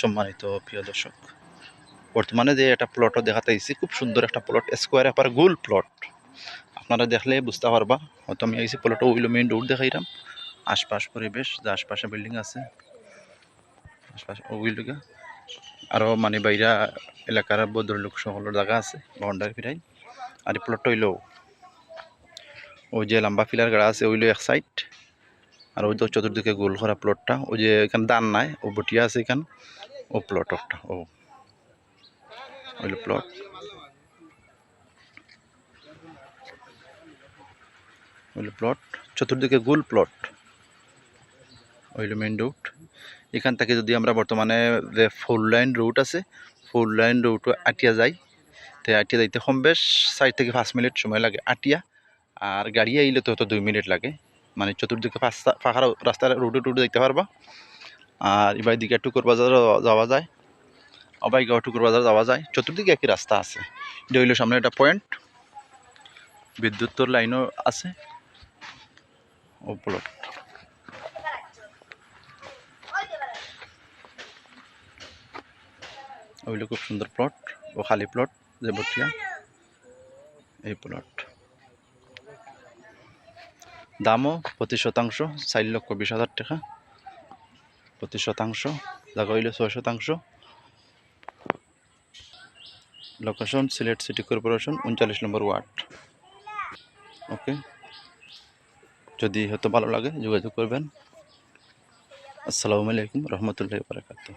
সম্মানিত প্রিয় দর্শক। বর্তমানে যে একটা প্লটও দেখাতে আইছি, খুব সুন্দর একটা প্লট স্কোয়ার এপার গোল প্লট আপনারা দেখলে বুঝতে পারবা, হয়তো আমি আইসি প্লটও ওইলো মেইন রোড দেখাইলাম আশপাশ পরিবেশ, যে আশপাশে বিল্ডিং আছে। আশপাশ ওইলগা আরও মানে বাইরা এলাকার ভদ্রলোক সকলের জায়গা আছে, বাউন্ডারি ফিরাই। আর এই প্লটটা হইল ওই যে লম্বা ফিলার গাড়া আছে ওইলো এক সাইড আর ওই তো চতুর্দিকে গোল করা প্লটটা ওই যে এখানে দান নাই, ও বটিয়া আছে এখান। ও প্লট একটা, ও। ওইলো প্লট ওইলো প্লট চতুর্দিকে গোল প্লট ওইলো মেইন রুট এখান থেকে যদি আমরা বর্তমানে যে ফোর লাইন রুট আছে ফোর লাইন রুট আটিয়া যাই, তো আটিয়া যাইতে কম বেশ চার থেকে পাঁচ মিনিট সময় লাগে আটিয়া। আর গাড়ি আইলে তো হয়তো দুই মিনিট লাগে। মানে চতুর্দিকে পাঁচটা ফাঁকা রাস্তার রুটে টুটে দেখতে পারবা। আর এবার দিকে টুকুর বাজারও যাওয়া যায়। আবার গাঁও টুকুর বাজার যাওয়া যায়। চতুর্দিকে একই রাস্তা আছে। এটা হইল সামনে একটা পয়েন্ট বিদ্যুৎ লাইনও আছে। ও প্লট ওইগুলো খুব সুন্দর প্লট ও খালি প্লট যে বটিয়া। এই প্লট দামও প্রতি শতাংশ, চার লক্ষ বিশ হাজার টাকা। প্রতি শতাংশ জায়গা হইল ছয় শতাংশ। লোকেশন সিলেট সিটি কর্পোরেশন উনচল্লিশ নম্বর ওয়ার্ড। ওকে যদি হয়তো ভালো লাগে, যোগাযোগ করবেন। আসসালামু আলাইকুম, রহমতুল্লাহ বারাকাতুহ।